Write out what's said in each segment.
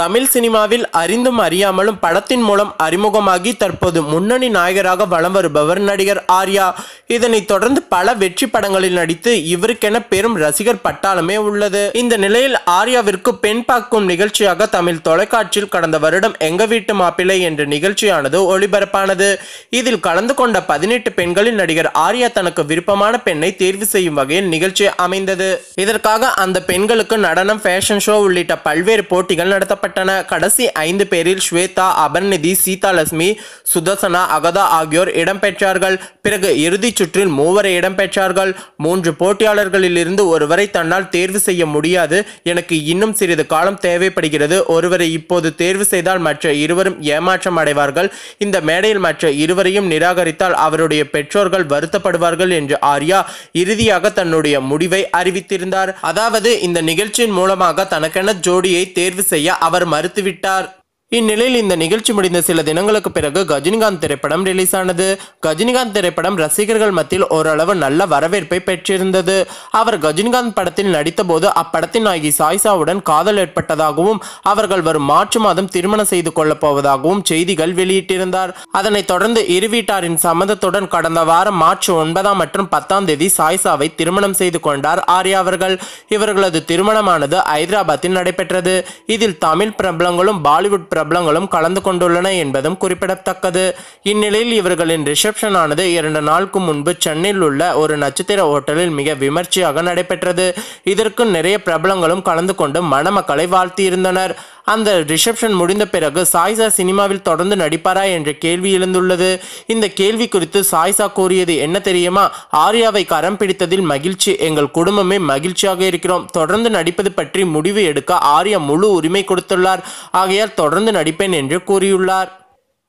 தமிழ் சினிமாவில் அறிந்தும் அறியாமலும் படத்தின் மூலம் அறிமுகமாகி தற்போது முன்னணி நாயகராக வலம் வருபவர் நடிகர் ஆர்யா. இதனைத் தொடர்ந்து பல வெற்றி படங்களில் நடித்து இவருக்கென பெரும் ரசிகர் பட்டாளமே உள்ளது. இந்த நிலையில் ஆர்யாவிற்கு பெண் பார்க்கும் நிகழ்ச்சியாக தமிழ் தொலைக்காட்சியில் கடந்த வருடம் எங்க வீட்டு மாப்பிள்ளை என்ற நிகழ்ச்சியானது ஒளிபரப்பானது. இதில் கலந்து கொண்ட பதினெட்டு பெண்களில் நடிகர் ஆர்யா தனக்கு விருப்பமான பெண்ணை தேர்வு செய்யும் வகையில் நிகழ்ச்சி அமைந்தது. இதற்காக அந்த பெண்களுக்கு நடனம் ஃபேஷன் ஷோ உள்ளிட்ட பல்வேறு போட்டிகள் நடத்தப்பட்டன கடைசி ஐந்து பேரில் ஸ்வேதா அபர்நிதி சீதாலட்சுமி சுதர்சனா அகதா ஆகியோர் இடம்பெற்றார்கள் பிறகு இறுதிச் சுற்றில் மூவரை இடம்பெற்றார்கள் மூன்று போட்டியாளர்களிலிருந்து ஒருவரை தன்னால் தேர்வு செய்ய முடியாது. எனக்கு இன்னும் சிறிது காலம் தேவைப்படுகிறது. ஒருவரை இப்போது தேர்வு செய்தால் மற்ற இருவரும் ஏமாற்றம் அடைவார்கள். இந்த மேடையில் மற்ற இருவரையும் நிராகரித்தால் அவருடைய பெற்றோர்கள் வருத்தப்படுவார்கள் என்று ஆர்யா இறுதியாக தன்னுடைய முடிவை அறிவித்திருந்தார். அதாவது இந்த நிகழ்ச்சியின் மூலமாக தனக்கென ஜோடியை தேர்வு செய்ய அவர் அவர் மறுத்துவிட்டார். இந்நிலையில் இந்த நிகழ்ச்சி முடிந்த சில தினங்களுக்கு பிறகு கஜினிகாந்த் திரைப்படம் ரிலீஸ் ஆனது கஜினிகாந்த் திரைப்படம் ரசிகர்கள் மத்தியில் ஓரளவு நல்ல வரவேற்பை பெற்றிருந்தது. அவர் கஜினிகாந்த் படத்தில் நடித்தபோது அப்படத்தின் நாயகி சாய்சாவுடன் காதல் ஏற்பட்டதாகவும் அவர்கள் வரும் மார்ச் மாதம் திருமணம் செய்து கொள்ளப் போவதாகவும் செய்திகள் வெளியிட்டிருந்தார். அதனைத் தொடர்ந்து இரு வீட்டாரின் சம்மதத்துடன் கடந்த வாரம் மார்ச் ஒன்பதாம் மற்றும் பத்தாம் தேதி சாய்சாவை திருமணம் செய்து கொண்டார் ஆர்யா அவர்கள். இவர்களது திருமணமானது ஐதராபாத்தில் நடைபெற்றது. இதில் தமிழ் பிரபலங்களும் பாலிவுட் பிரபலங்களும் கலந்து கொண்டுள்ளன என்பதும் குறிப்பிடத்தக்கது. இந்நிலையில் இவர்களின் ரிசப்ஷன் ஆனது இரண்டு நாளுக்கு முன்பு சென்னையில் உள்ள ஒரு நட்சத்திர ஹோட்டலில் மிக விமர்சையாக நடைபெற்றது. இதற்கு நிறைய பிரபலங்களும் கலந்து கொண்டு மணமக்களை வாழ்த்தியிருந்தனர். அந்த ரிசப்ஷன் முடிந்த பிறகு சாய்சா சினிமாவில் தொடர்ந்து நடிப்பாரா என்ற கேள்வி எழுந்துள்ளது. இந்த கேள்வி குறித்து சாய்சா கூறியது என்ன தெரியுமா? ஆர்யாவை கரம் பிடித்ததில் மகிழ்ச்சி. எங்கள் குடும்பமே மகிழ்ச்சியாக இருக்கிறோம். தொடர்ந்து நடிப்பது பற்றி முடிவு எடுக்க ஆர்யா முழு உரிமை கொடுத்துள்ளார். ஆகையால் தொடர்ந்து நடிப்பேன் என்று கூறியுள்ளார்.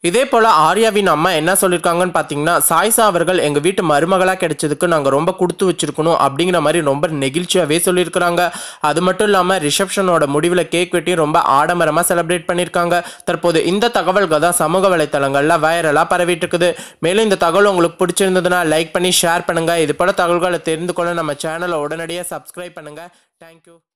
இதே போல் ஆர்யாவின் அம்மா என்ன சொல்லியிருக்காங்கன்னு பார்த்தீங்கன்னா சாய்சா அவர்கள் எங்கள் வீட்டு மருமகளாக கிடைச்சதுக்கு நாங்கள் ரொம்ப கொடுத்து வச்சிருக்கணும் அப்படிங்கிற மாதிரி ரொம்ப நெகிழ்ச்சியாகவே சொல்லியிருக்கிறாங்க. அது மட்டும் இல்லாமல் ரிசப்ஷனோட முடிவில் கேக் வெட்டி ரொம்ப ஆடம்பரமாக செலிப்ரேட் பண்ணியிருக்காங்க. தற்போது இந்த தகவல்கள் தான் சமூக வலைத்தளங்களில் வைரலாக பரவிட்டு இருக்குது மேலும் இந்த தகவல் உங்களுக்கு பிடிச்சிருந்ததுன்னா லைக் பண்ணி ஷேர் பண்ணுங்கள் இது போல் தகவல்களை தெரிந்து கொள்ள நம்ம சேனலை உடனடியாக சப்ஸ்கிரைப் பண்ணுங்கள் தேங்க்யூ